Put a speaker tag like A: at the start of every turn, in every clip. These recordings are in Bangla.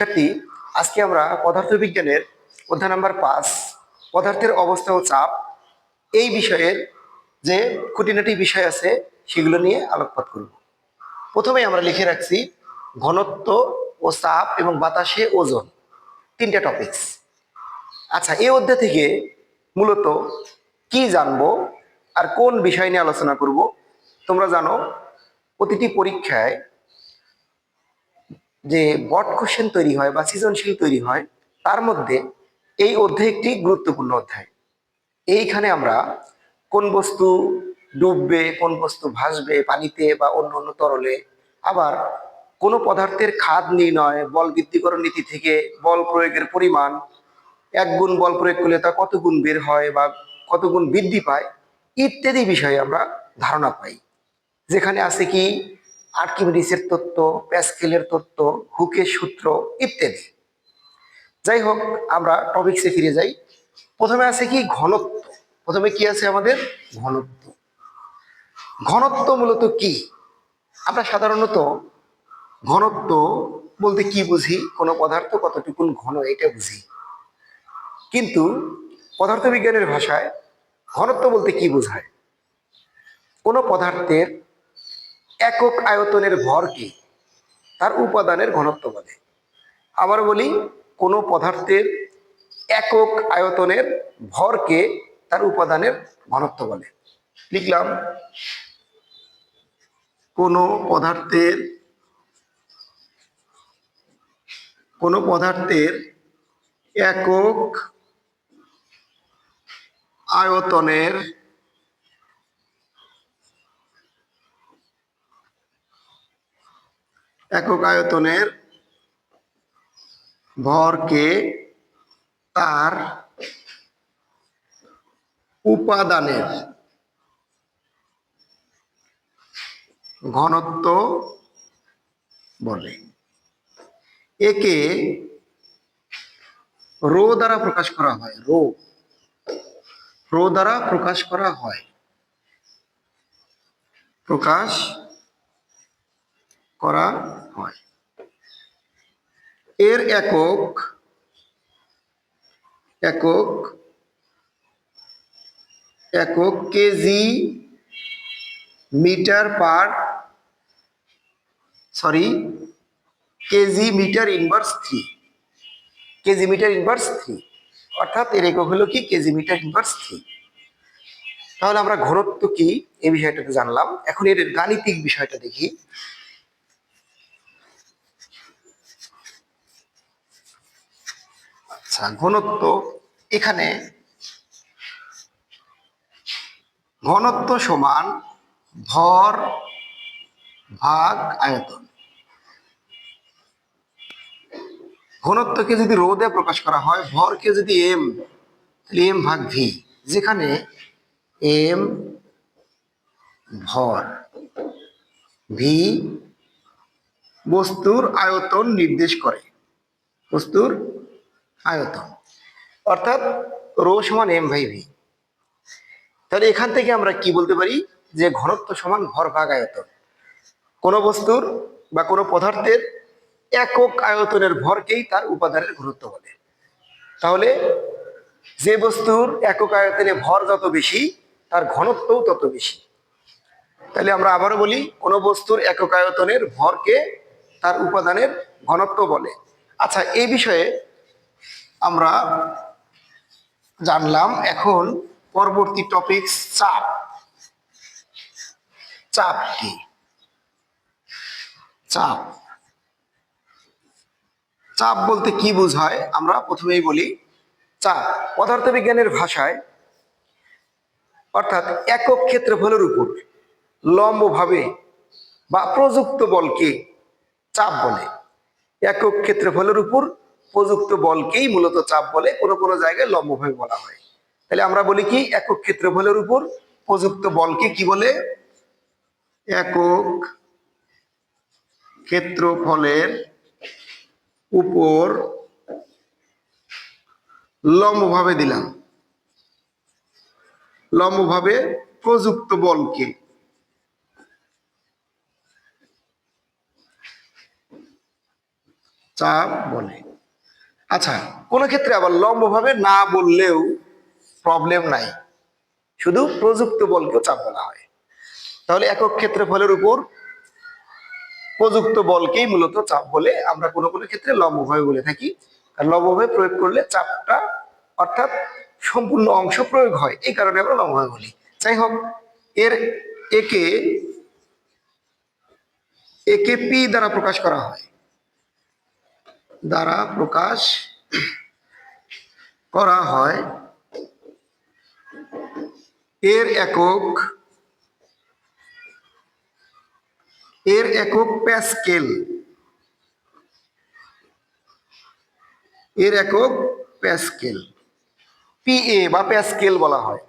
A: শিক্ষার্থী, আজকে আমরা পদার্থবিজ্ঞানের অধ্যায় নাম্বার পাঁচ, পদার্থের অবস্থা ও চাপ এই বিষয়ের যে খুঁটিনাটি বিষয় আছে সেগুলো নিয়ে আলোকপাত করব। প্রথমে আমরা লিখে রাখছি ঘনত্ব ও চাপ এবং বাতাসে ওজন, তিনটা টপিকস আচ্ছা এই অধ্যায় থেকে মূলত কি জানব আর কোন বিষয় নিয়ে আলোচনা করব? তোমরা জানো, প্রতিটি পরীক্ষায় যে বট কোশ্চেন তৈরি হয় বা সৃজনশীল তৈরি হয়, তার মধ্যে এই অধ্যায় একটি গুরুত্বপূর্ণ অধ্যায়। এইখানে আমরা কোন বস্তু ডুববে, কোন বস্তু ভাসবে পানিতে বা অন্য অন্য তরলে, আবার কোনো পদার্থের খাদ নির্ণয়, বল বৃদ্ধিকরণ নীতি থেকে বল প্রয়োগের পরিমাণ, এক গুণ বল প্রয়োগ করলে তা কত গুণ বের হয় বা কত গুণ বৃদ্ধি পায়, ইত্যাদি বিষয়ে আমরা ধারণা পাই। যেখানে আছে কি আর্কিমিডিসের তত্ত্ব, প্যাসকেলের তত্ত্ব, হুকের সূত্র ইত্যাদি। যাই হোক, আমরা টপিকসে ফিরে যাই। প্রথমে আছে কি ঘনত্ব? প্রথমে কি আছে আমাদের? ঘনত্ব। ঘনত্ব মূলত কি? আমরা সাধারণত ঘনত্ব বলতে কি বুঝি? কোনো পদার্থ কতটুকুন ঘন এটা বুঝি। কিন্তু পদার্থবিজ্ঞানের ভাষায় ঘনত্ব বলতে কি বোঝায়? কোনো পদার্থের একক আয়তনের ভরকে তার উপাদানের ঘনত্ব বলে। আবার বলি, কোনো পদার্থের একক আয়তনের ভরকে তার উপাদানের ঘনত্ব বলে। লিখলাম, কোনো পদার্থের কোনো পদার্থের একক আয়তনের একক আয়তনের ভরকে তার উপাদানের ঘনত্ব বলে। একে রো দ্বারা প্রকাশ করা হয়, রো। রো দ্বারা প্রকাশ করা হয়। প্রকাশ করা হয়। এর একক একক একক KG metre per sorry KG metre inverse three KG metre inverse three অর্থাৎ এর একক হলো কি? কেজি মিটার ইনভার্স থ্রি তাহলে আমরা ঘনত্ব কি? এই বিষয়টাকে জানলাম। এখন এর গাণিতিক বিষয়টা দেখি। আচ্ছা ঘনত্ব এখানে ঘনত্ব সমান ভর ভাগ আয়তন। ঘনত্বকে যদি রো দিয়ে প্রকাশ করা হয়, ভরকে যদি এম তাহলে এম ভাগ ভি যেখানে এম ভর ভি বস্তুর আয়তন নির্দেশ করে। বস্তুর আয়তন। অর্থাৎ রো সমান এম ভাই ভি তাহলে এখান থেকে আমরা কি বলতে পারি? যে ঘনত্ব সমান ভর ভাগ আয়তন। কোনো বস্তুর বা কোনো পদার্থের একক আয়তনের ভরকেই তার উপাদানের ঘনত্ব বলে। তাহলে যে বস্তুর একক আয়তনে ভর যত বেশি, তার ঘনত্বও তত বেশি। তাহলে আমরা আবারও বলি, কোনো বস্তুর একক আয়তনের ভরকে তার উপাদানের ঘনত্ব বলে। আচ্ছা এই বিষয়ে আমরা জানলাম এখন পরবর্তী টপিক চাপ। চাপ কি চাপ। চাপ বলতে কি বোঝায়? আমরা প্রথমেই বলি চাপ। পদার্থবিজ্ঞানের ভাষায় অর্থাৎ একক ক্ষেত্রফলের উপর লম্বভাবে বা প্রযুক্ত বলকে চাপ বলে। একক ক্ষেত্রফলের উপর প্রযুক্ত বলকেই মূলত চাপ বলে কোনো কোনো জায়গায় লম্বভাবে বলা হয়। তাহলে আমরা বলি কি, একক ক্ষেত্রফলের উপর প্রযুক্ত বলকে কি বলে? একক ক্ষেত্রফলের উপর লম্বভাবে দিলাম। লম্বভাবে প্রযুক্ত বলকে। চাপ বলে। আচ্ছা কোনো ক্ষেত্রে আবার লম্বভাবে না বললেও প্রবলেম নাই। শুধু প্রযুক্ত বলকেও চাপ বলা হয়। তাহলে একক ক্ষেত্রফলের উপর প্রযুক্ত বলকেই মূলত চাপ বলে আমরা কোনো কোনো ক্ষেত্রে লম্বভাবে বলে থাকি। আর লম্বভাবে প্রয়োগ করলে চাপটা অর্থাৎ সম্পূর্ণ অংশ প্রয়োগ হয়। এই কারণে আমরা লম্বভাবে বলি। যাই হোক, এর একে একে পি দ্বারা প্রকাশ করা হয়। দ্বারা প্রকাশ করা হয়। এর একক এর একক প্যাসকেল। এর একক প্যাসকেল। পিএ বা প্যাসকেল বলা হয়।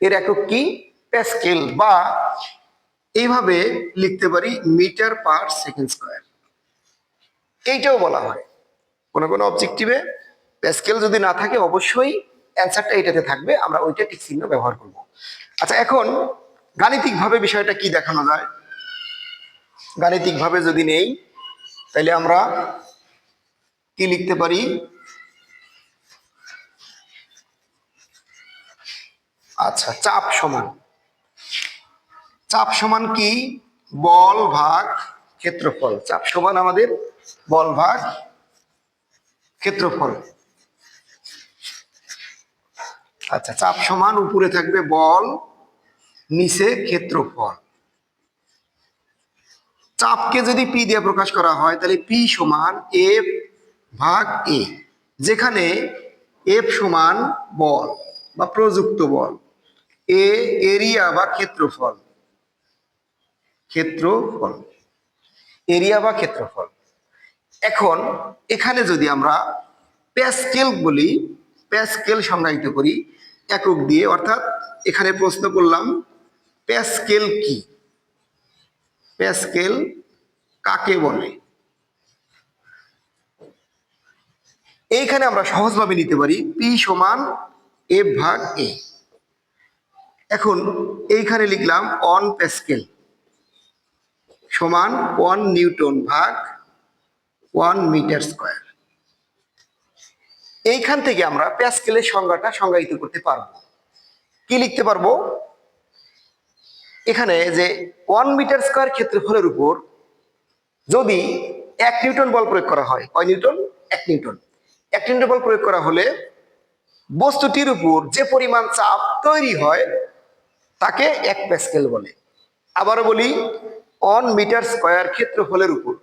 A: এর একক কি? প্যাসকেল বা এইভাবে লিখতে পারি মিটার পার সেকেন্ড স্কোয়ার। এইটাও বলা হয়। কোনো কোনো অবজেক্টিভে প্যাসকেল যদি না থাকে, অবশ্যই অ্যান্সারটা এটাতে থাকবে, আমরা ওইটা ঠিক চিহ্ন ব্যবহার করব। আচ্ছা এখন গাণিতিকভাবে বিষয়টা কি দেখানো যায়? গাণিতিকভাবে যদি নেই তাহলে আমরা কি লিখতে পারি? আচ্ছা চাপ সমান। চাপ সমান কি? বল ভাগ ক্ষেত্রফল। চাপ সমান আমাদের বল ভাগ, ক্ষেত্রফল। আচ্ছা চাপ সমান, উপরে থাকবে বল, নিচে ক্ষেত্রফল। চাপকে যদি পি দিয়ে প্রকাশ করা হয়, তাহলে পি সমান এফ ভাগ এ, যেখানে এফ সমান বল বা প্রযুক্ত বল। এ এরিয়া বা ক্ষেত্রফল। ক্ষেত্রফল। এরিয়া বা ক্ষেত্রফল। এখন এখানে যদি আমরা প্যাসকেল বলি, প্যাসকেল সংজ্ঞায়িত করি, একক দিয়ে, অর্থাৎ এখানে প্রশ্ন করলাম, প্যাসকেল কি? প্যাসকেল কাকে বলে? এইখানে আমরা সহজভাবে নিতে পারি, পি সমান এ ভাগ এ। এখন এইখানে লিখলাম অন প্যাসকেল সমান ওয়ান নিউটন ভাগ ওয়ান মিটার স্কোয়ার। এইখান থেকে আমরা প্যাসকেলের সংজ্ঞাটা সংজ্ঞায়িত করতে পারব। কি লিখতে পারব? এখানে যে ওয়ান মিটার স্কোয়ার ক্ষেত্রফলের উপর যদি এক নিউটন বল প্রয়োগ করা হয়, কয় নিউটন? এক নিউটন। এক নিউটন বল প্রয়োগ করা হলে বস্তুটির উপর যে পরিমাণ চাপ তৈরি হয়, তাকে এক প্যাসকেল বলে। আবারও বলি অন মিটার স্কোয়ার ক্ষেত্রফলের উপর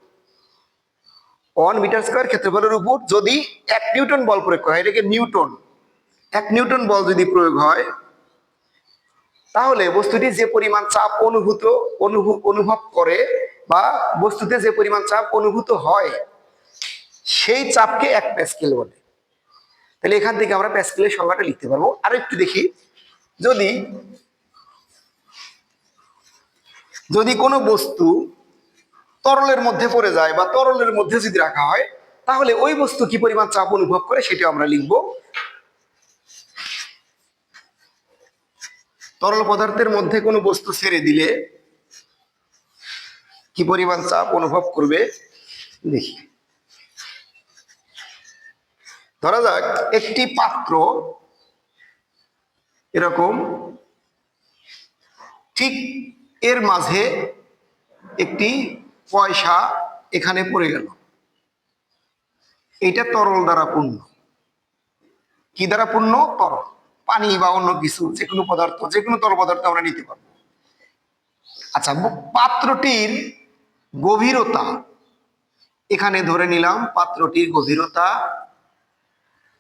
A: অন মিটার স্কোয়ার ক্ষেত্রফলের উপর যদি এক নিউটন বল প্রয়োগ করা হয় এটাকে নিউটন? এক নিউটন বল যদি প্রয়োগ হয়, তাহলে বস্তুটি যে পরিমাণ চাপ অনুভূত অনুভব করে বা বস্তুতে যে পরিমাণ চাপ অনুভূত হয়, সেই চাপকে এক প্যাসকেল বলে। তাহলে এখান থেকে আমরা প্যাসকেলের সংজ্ঞাটা লিখতে পারব। আর একটু দেখি, যদি যদি কোনো বস্তু তরলের মধ্যে পড়ে যায় বা তরলের মধ্যে যদি রাখা হয়, তাহলে ওই বস্তু কি পরিমাণ চাপ অনুভব করে সেটা আমরা লিখব। তরল পদার্থের মধ্যে কোনো বস্তু ছেড়ে দিলে কি পরিমাণ চাপ অনুভব করবে? দেখি। ধরা যাক, একটি পাত্র এরকম ঠিক এর মাঝে একটি পয়সা এখানে পড়ে গেল। এটা তরল দ্বারা পূর্ণ। কি দ্বারা পূর্ণ? তরল। পানি বা অন্য কিছু যে কোনো পদার্থ যে কোনো তরল পদার্থ আমরা নিতে পারব। আচ্ছা পাত্রটির গভীরতা। এখানে ধরে নিলাম পাত্রটির গভীরতা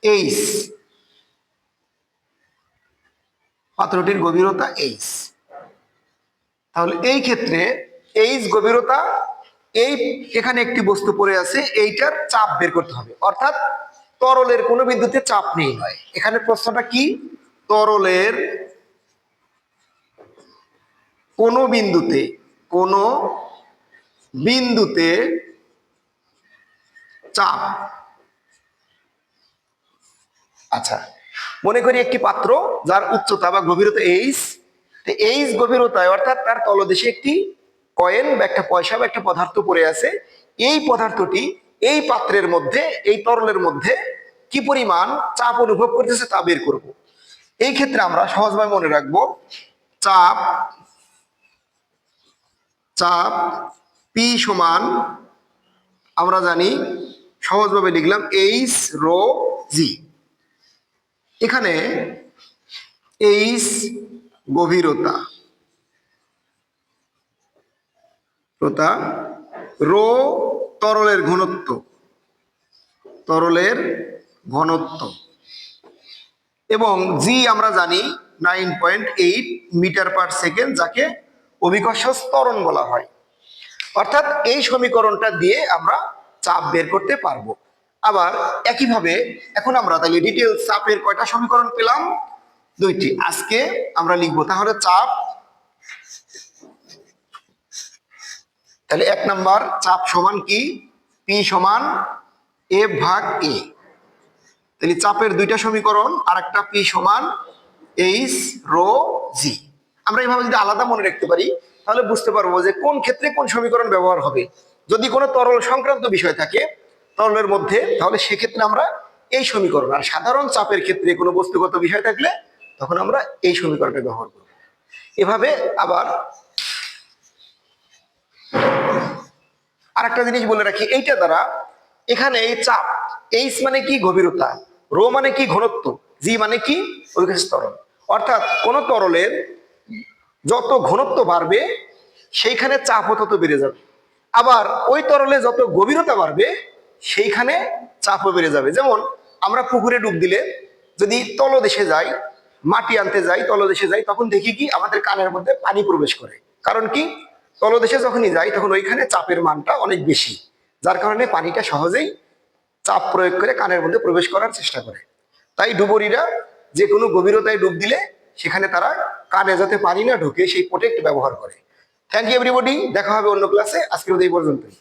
A: এইচ। পাত্রটির গভীরতা এইচ। তাহলে এই ক্ষেত্রে এইচ গভীরতা এই এখানে একটি বস্তু পড়ে আছে, এইটার চাপ বের করতে হবে। অর্থাৎ তরলের কোনো বিন্দুতে চাপ নেই নয়। এখানে প্রশ্নটা কি? তরলের কোনো বিন্দুতে কোনো বিন্দুতে চাপ। আচ্ছা মনে করি একটি পাত্র যার উচ্চতা বা গভীরতা এইচ এইচ গভীরতায়, অর্থাৎ তার তলদেশে একটি কয়েন বা একটা পয়সা বা একটা পদার্থ পড়ে আছে, এই পদার্থটি এই পাত্রের মধ্যে, এই তরলের মধ্যে কি পরিমাণ চাপ অনুভব করতেছে তা বের করব। এই ক্ষেত্রে আমরা সহজভাবে মনে রাখব, চাপ চাপ পি সমান, আমরা জানি, সহজভাবে লিখলাম এইচ রো জি এখানে এইচ গভীরতা। প্রতা, রো, তরলের ঘনত্ব। তরলের ঘনত্ব। এবং জি আমরা জানি nine point eight metre per second, যাকে অভিকর্ষ ত্বরণ বলা হয়। অর্থাৎ এই সমীকরণটা দিয়ে আমরা চাপ বের করতে পারব। আবার একইভাবে এখন আমরা তাহলে ডিটেল চাপের কয়টা সমীকরণ পেলাম? দুইটি। আজকে আমরা লিখব তাহলে চাপ তাহলে এক নাম্বার, চাপ সমান কি? পি সমান এফ ভাগ এ। তাহলে চাপের দুইটা সমীকরণ আর একটা পি সমান এইচ রো জি। আমরা এইভাবে যদি আলাদা মনে রাখতে পারি, তাহলে বুঝতে পারব যে কোন ক্ষেত্রে কোন সমীকরণ ব্যবহার হবে। যদি কোনো তরল সংক্রান্ত বিষয় থাকে, তরলের মধ্যে, তাহলে সেক্ষেত্রে আমরা এই সমীকরণ, আর সাধারণ চাপের ক্ষেত্রে কোনো বস্তুগত বিষয় থাকলে, তখন আমরা এই সমীকরণটা ব্যবহার করব। এভাবে আবার আরেকটা জিনিস বলে রাখি, এইটা দ্বারা এখানে এই চাপ এইচ মানে কি গভীরতা, রো মানে কি ঘনত্ব, জি মানে কি ত্বরণ অর্থাৎ কোন তরলের যত ঘনত্ব বাড়বে, সেইখানে চাপও তত বেড়ে যাবে। আবার ওই তরলে যত গভীরতা বাড়বে, সেইখানে চাপও বেড়ে যাবে। যেমন আমরা পুকুরে ডুব দিলে যদি তলদেশে যাই, মাটি আনতে যাই, তলদেশে যাই, তখন দেখি কি আমাদের কানের মধ্যে পানি প্রবেশ করে। কারণ কি? তলদেশে যখনই যাই, তখন ওইখানে চাপের মানটা অনেক বেশি, যার কারণে পানিটা সহজেই চাপ প্রয়োগ করে কানের মধ্যে প্রবেশ করার চেষ্টা করে। তাই ডুবুরিরা যে কোনো গভীরতায় ডুব দিলে সেখানে তারা কানে যাতে পানি না ঢুকে, সেই প্রোটেক্ট ব্যবহার করে। থ্যাংক ইউ এভরিবডি দেখা হবে অন্য ক্লাসে আজকের মধ্যে এই পর্যন্তই।